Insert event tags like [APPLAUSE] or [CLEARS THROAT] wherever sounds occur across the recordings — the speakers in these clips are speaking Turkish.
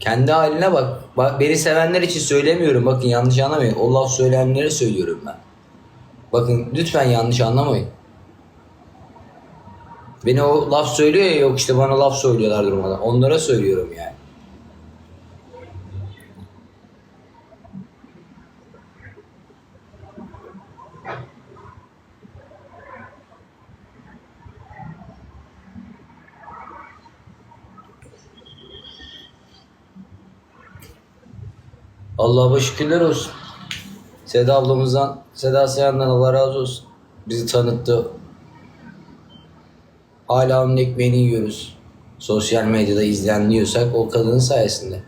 Kendi haline bak. Bak beni sevenler için söylemiyorum. Bakın yanlış anlamayın. O laf söyleyenlere söylüyorum ben. Bakın lütfen yanlış anlamayın. Beni o laf söylüyor ya yok işte bana laf söylüyorlar durmadan. Onlara söylüyorum yani. Allah'a şükürler olsun. Seda ablamızdan, Seda Sayan'dan Allah razı olsun. Bizi tanıttı. Hala onun ekmeğini yiyoruz. Sosyal medyada izleniliyorsak o kadının sayesinde.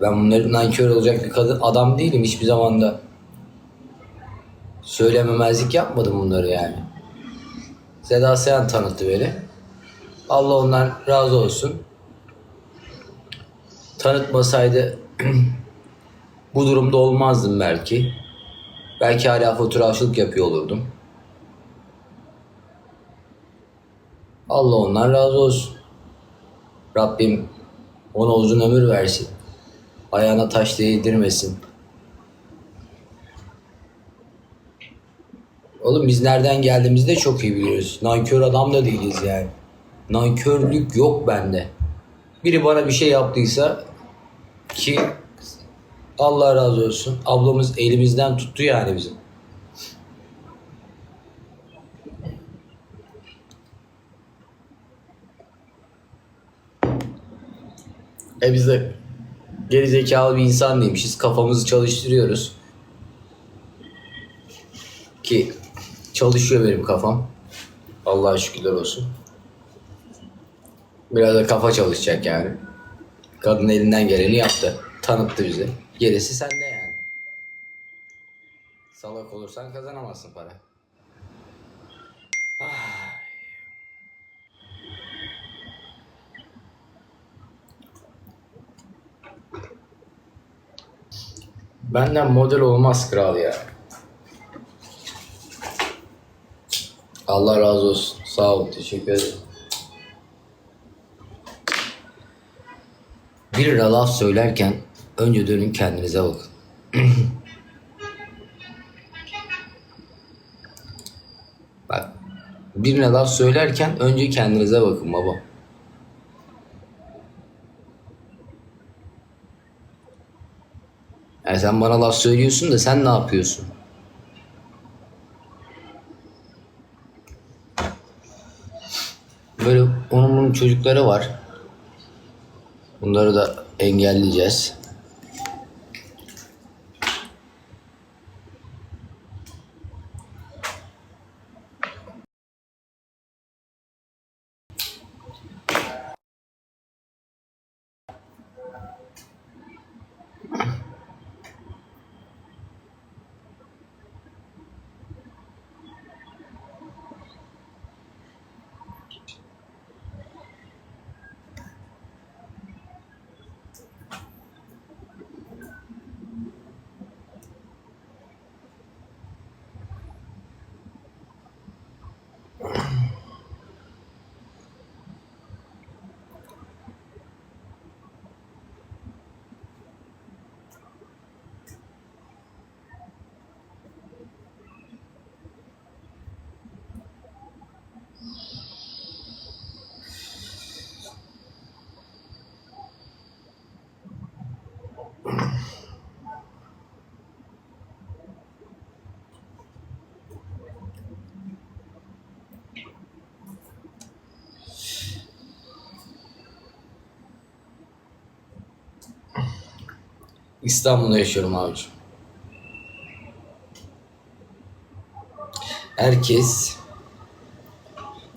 Ben bunların nankör olacak bir kadın adam değilim hiçbir zamanda. Söylememezlik yapmadım bunları yani. Seda Sayan tanıttı beni. Allah ondan razı olsun. Tanıtmasaydı [CLEARS THROAT] bu durumda olmazdım belki. Belki hala fotoğrafçılık yapıyor olurdum. Allah ondan razı olsun. Rabbim ona uzun ömür versin. Ayağına taş değdirmesin. Oğlum biz nereden geldiğimizi de çok iyi biliyoruz. Nankör adam da değiliz yani. Nankörlük yok bende. Biri bana bir şey yaptıysa ki Allah razı olsun. Ablamız elimizden tuttu yani bizim. E biz de geri zekalı bir insan değilmişiz. Kafamızı çalıştırıyoruz. Ki çalışıyor benim kafam. Allah'a şükürler olsun. Biraz da kafa çalışacak yani. Kadın elinden geleni yaptı. Tanıttı bizi. Gerisi sende yani. Salak olursan kazanamazsın para. Ah. Benden model olmaz kral ya. Allah razı olsun. Sağ ol. Teşekkür ederim. Bir laf söylerken önce dönün kendinize bakın. [CLEARS THROAT] Bak birine laf söylerken önce kendinize bakın baba. Yani sen bana laf söylüyorsun da sen ne yapıyorsun? Böyle onun bunun çocukları var. Bunları da engelleyeceğiz. İstanbul'da yaşıyorum abicim. Herkes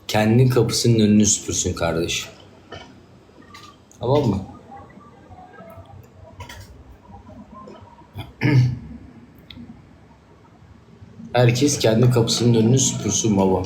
kendi kapısının önünü süpürsün kardeşim. Tamam mı? [CLEARS THROAT] Herkes kendi kapısının önünü süpürsün baba.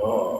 Oh.